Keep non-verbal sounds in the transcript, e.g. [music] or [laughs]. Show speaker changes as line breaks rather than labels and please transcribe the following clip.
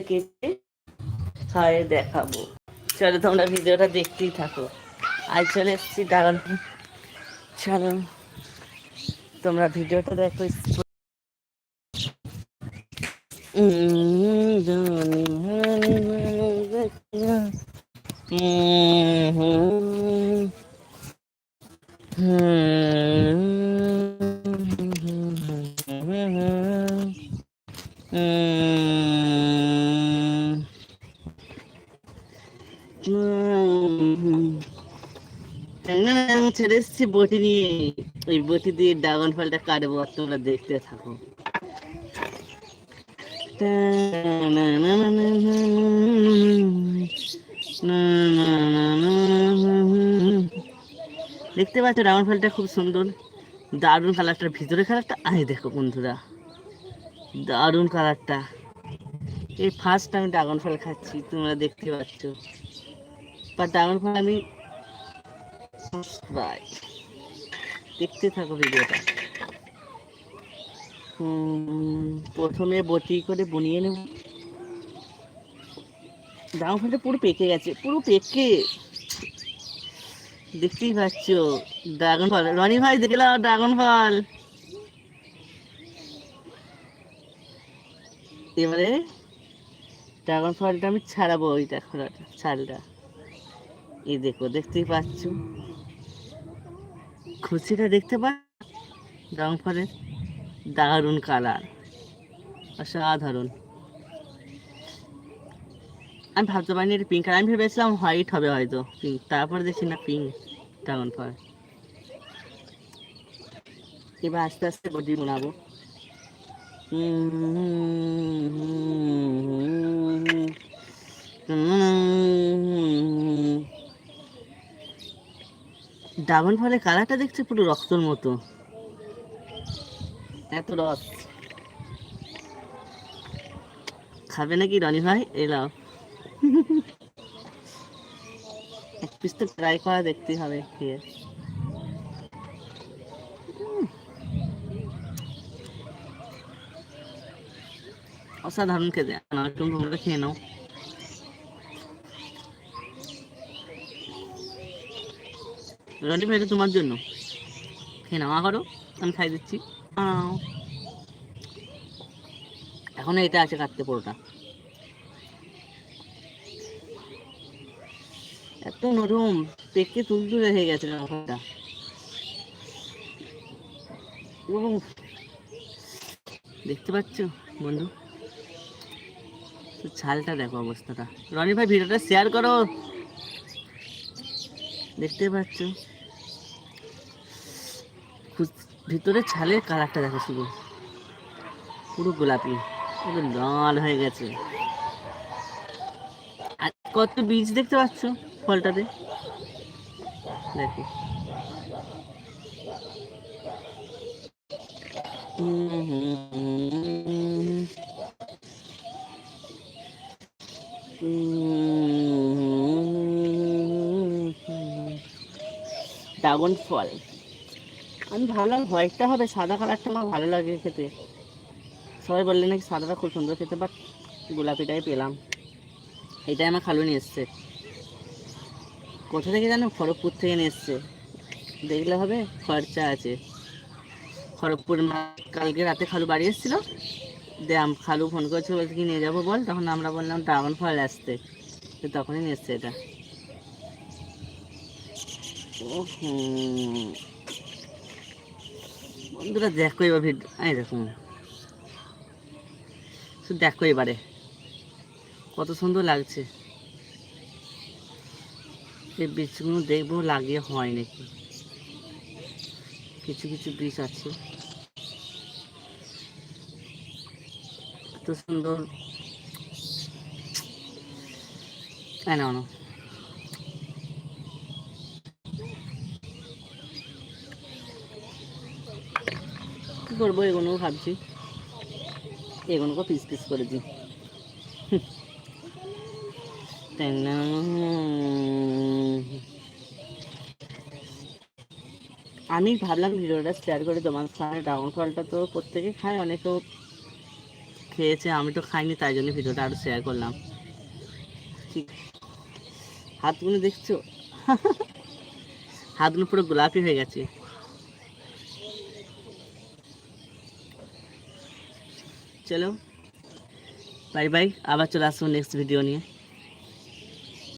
কেটে খাওয়াই দেখাবো। চলো তোমরা ভিডিওটা দেখতেই থাকো। আজ চলে এসেছি ফল চলো তোমরা ভিডিওটা দেখো। [laughs] হুম, হুম, উম, ছেড়ে এসছি বটি নিয়ে ওই বটি দিয়ে ড্রাগন ফলটা কাটবো তোমরা দেখতে থাকো দেখতে পাচ্ছ ড্রাগন ফলটা খুব সুন্দর দারুণ কালারটার ভিতরে কালারটা আয় দেখো বন্ধুরা দারুণ কালারটা এই ফার্স্ট আমি ড্রাগন ফল খাচ্ছি তোমরা দেখতে পাচ্ছ বা ড্রাগন ফল আমি দেখতে থাকো ভিডিওটা। প্রথমে বটি করে বনিয়ে নেব। ড্রাগন ফলটা পুরো পেকে গেছে, পুরো পেকে। দেখতেই পাচ্ছ ড্রাগন ফল রনি ভাই দেখলাম ড্রাগন ফল এবারে ড্রাগন ফলটা আমি ছাড়াবো, ওইটা খোলাটা, ছালটা। এই দেখো, দেখতেই পাচ্ছ। খুশিটা দেখতে পা ড্রাগন ফলের দারুণ কালার অসাধারণ। আমি ভাবতে পারিনি এটা পিঙ্ক কালার আমি ভেবেছিলাম হোয়াইট হবে হয়তো পিঙ্ক তারপরে দেখছি না পিঙ্ক ড্রাগন ফল এবার আস্তে আস্তে বডি বানাবো। ড্রাগন ফলের কালারটা দেখছে পুরো রক্তর মতো। এত রস। খাবে নাকি রনি ভাই? এলাও এক পিস তো ট্রাই করা দেখতেই হবে খেয়ে অসাধারণ খেতে। একটু খেয়ে নাও। ভাই এটা তোমার জন্য। খেয়ে নাও করো, আমি খাই দিচ্ছি। এখনও এটা আছে কাটতে পুরোটা। এত নরম, পেকে তুলতুলে হয়ে গেছে উফ। দেখতে পাচ্ছ, বন্ধু? ছালটা দেখো অবস্থাটা। রনি ভাই, ভিডিওটা শেয়ার করো। দেখতে পাচ্ছ? ভিতরে ছালের কালারটা দেখো শুধু। পুরো গোলাপি, পুরো লাল হয়ে গেছে। আর কত বীজ দেখতে পাচ্ছ ফলটাতে? দেখো। হুম হুম হুম ড্রাগন ফল। আমি ভাবলাম হোয়াইটটা হবে, সাদা কালারটা আমার ভালো লাগে খেতে। সবাই বললে নাকি সাদাটা খুব সুন্দর খেতে বাট গোলাপিটাই পেলাম। এটাই আমার খালু নিয়ে এসছে। কোথা থেকে জানো? খড়গপুর থেকে নিয়ে এসছে। দেখলে হবে, খরচা আছে। খড়গপুর কালকে রাতে খালু বাড়ি এসেছিল। আম- খালু ফোন করেছিল, বলছে কি, নিয়ে যাব বল? তখন আমরা বললাম, ড্রাগন ফল আসতে। তো তখনই নিয়ে এসছে এটা। বন্ধুরা, দেখো এবার ভিডিও এই দেখুন। শুধু দেখো এবারে। কত সুন্দর লাগছে। এই বীজগুলো দেখব, লাগিয়ে হয় নাকি। কিছু কিছু বীজ আছে। এত সুন্দর। এই নাও নাও। কি করব এগুলো ভাবছি। এগুলোকে পিস পিস করে দিই। আমি ভাবলাম ভিডিওটা শেয়ার করে তোমার ড্রাগন ফলটা তো প্রত্যেকে খায়, অনেকেও খেয়েছে, আমি তো খাইনি, তাই জন্য ভিডিওটা আরও শেয়ার করলাম। ঠিক হাতগুলো দেখছ? হাতগুলো পুরো গোলাপি হয়ে গেছে। চলো। বাই বাই আবার চলে আসব নেক্সট ভিডিও নিয়ে।